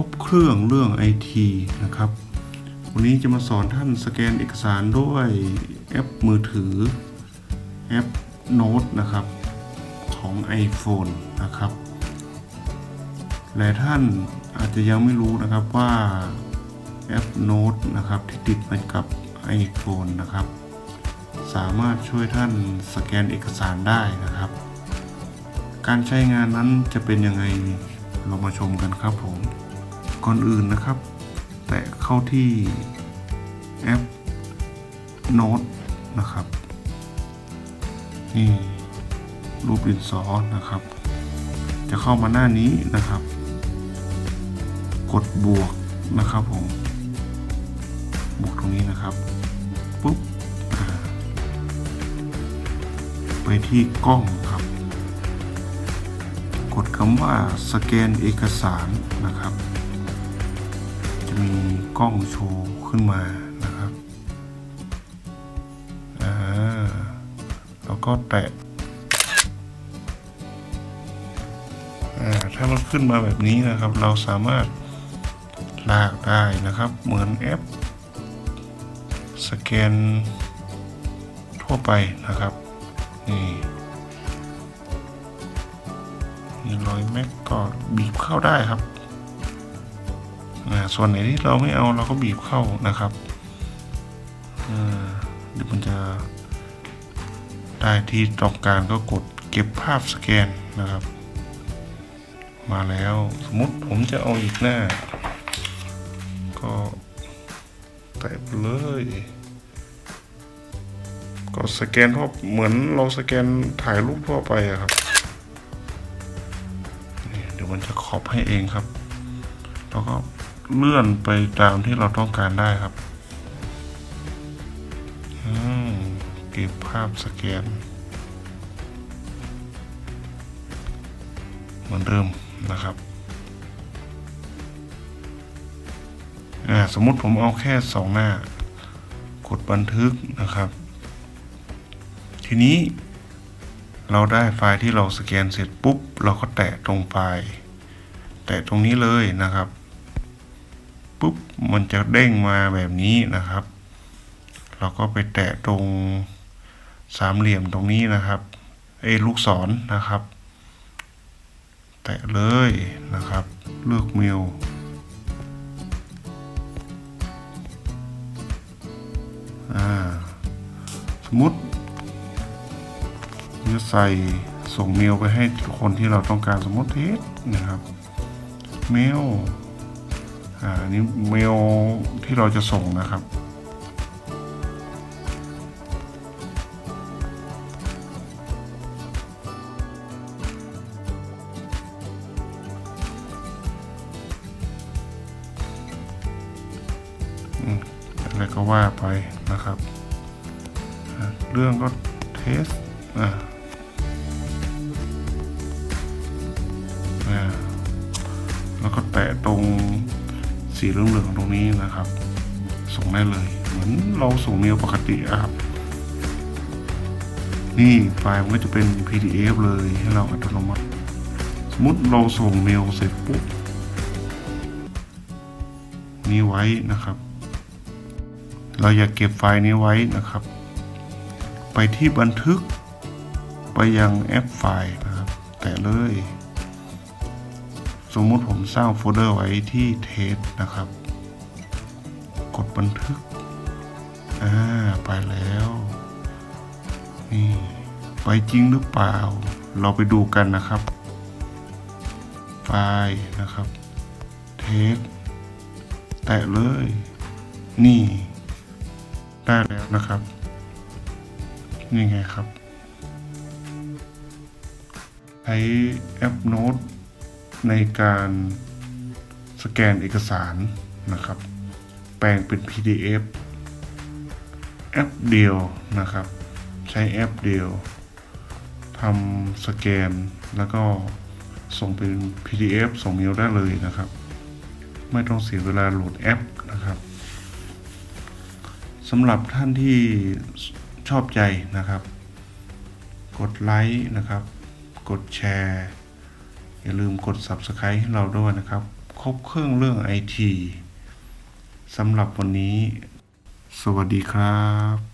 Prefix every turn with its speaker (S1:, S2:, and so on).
S1: รบเครื่องเรื่องไอทีนะครับ วันนี้จะมาสอนท่านสแกนเอกสารด้วยแอปมือถือ แอปโน้ตนะครับ ของ iPhone นะครับและท่านอาจจะยังไม่รู้นะครับว่าแอปโน้ตนะครับที่ติดมากับ iPhone นะครับ สามารถช่วยท่านสแกนเอกสารได้นะครับ การใช้งานนั้นจะเป็นยังไงเรามาชมกันครับผม ก่อนอื่นนะครับ แตะเข้าที่แอปโน้ตนะครับ นี่รูปดินสอนะครับ จะเข้ามาหน้านี้นะครับ กดบวกนะครับผม บวกตรงนี้นะครับ ปุ๊บไปที่กล้องครับ กดคำว่าสแกนเอกสารนะครับ มีกล้องโชว์ขึ้นมานะครับอ่าแล้วก็แตะอ่าถ้ามันขึ้นมาแบบนี้นะครับ เราสามารถลากได้นะครับ เหมือนแอปสแกนทั่วไปนะครับนี่มีรอยแม็กก็บีบเข้าได้ครับ ส่วนไหนที่เราไม่เอาเราก็บีบเข้านะครับเดี๋ยวมันจะได้ที่ต้องการก็กดเก็บภาพสแกนนะครับ มาแล้วสมมติผมจะเอาอีกหน้า ก็แตะไปเลย ก็สแกนทั่วเหมือนเราสแกนถ่ายรูปทั่วไปอะครับเดี๋ยวมันจะขอบให้เองครับ แล้วก็ เลื่อนไปตามที่เราต้องการได้ครับเก็บภาพสแกน เหมือนเดิมนะครับ สมมุติผมเอาแค่สองหน้า กดบันทึกนะครับ ทีนี้เราได้ไฟล์ที่เราสแกนเสร็จปุ๊บ เราก็แตะตรงไฟล์ แตะตรงนี้เลยนะครับ ปุ๊บมันจะเด้งมาแบบนี้นะครับ เราก็ไปแตะตรงสามเหลี่ยมตรงนี้นะครับไอ้ลูกศรนนะครับ แตะเลยนะครับ เลือกเมลอ่าสมมติจะใส่ส่งเมลไปให้คนที่เราต้องการสมมติเทสนะครับ เมล อันนี้เมลที่เราจะส่งนะครับอะไรก็ว่าไปนะครับ เรื่องก็เทสอะอะแล้วก็แตะตรง สีเหลืองๆตรงนี้นะครับ ส่งได้เลย เหมือนเราส่งเมลปกติอะครับ นี่ไฟล์มันก็จะเป็น PDF เลยให้เราอัตโนมัติ สมมติเราส่งเมลเสร็จปุ๊บนี้ไว้นะครับ เราอยากเก็บไฟล์นี้ไว้นะครับ ไปที่บันทึกไปยังแอปไฟล์นะครับ แต่เลย สมมุติผมสร้างโฟลเดอร์ไว้ที่เทสนะครับ กดบันทึก อ่า ไปแล้ว นี่ไปจริงหรือเปล่า เราไปดูกันนะครับ ไฟล์นะครับ เทสแตะเลย นี่ ได้แล้วนะครับ นี่ไงครับ ใช้แอปโน้ต ในการสแกนเอกสารนะครับ แปลงเป็น PDF แอปเดียวนะครับ ใช้แอปเดียวทำสแกนแล้วก็ส่งเป็น PDF ส่งเมลได้เลยนะครับ ไม่ต้องเสียเวลาโหลดแอปนะครับสำหรับท่านที่ชอบใจนะครับ กดไลค์นะครับ กดแชร์ อย่าลืมกด Subscribe ให้เราด้วยนะครับ ครบเครื่องเรื่องไอทีสำหรับวันนี้ สวัสดีครับ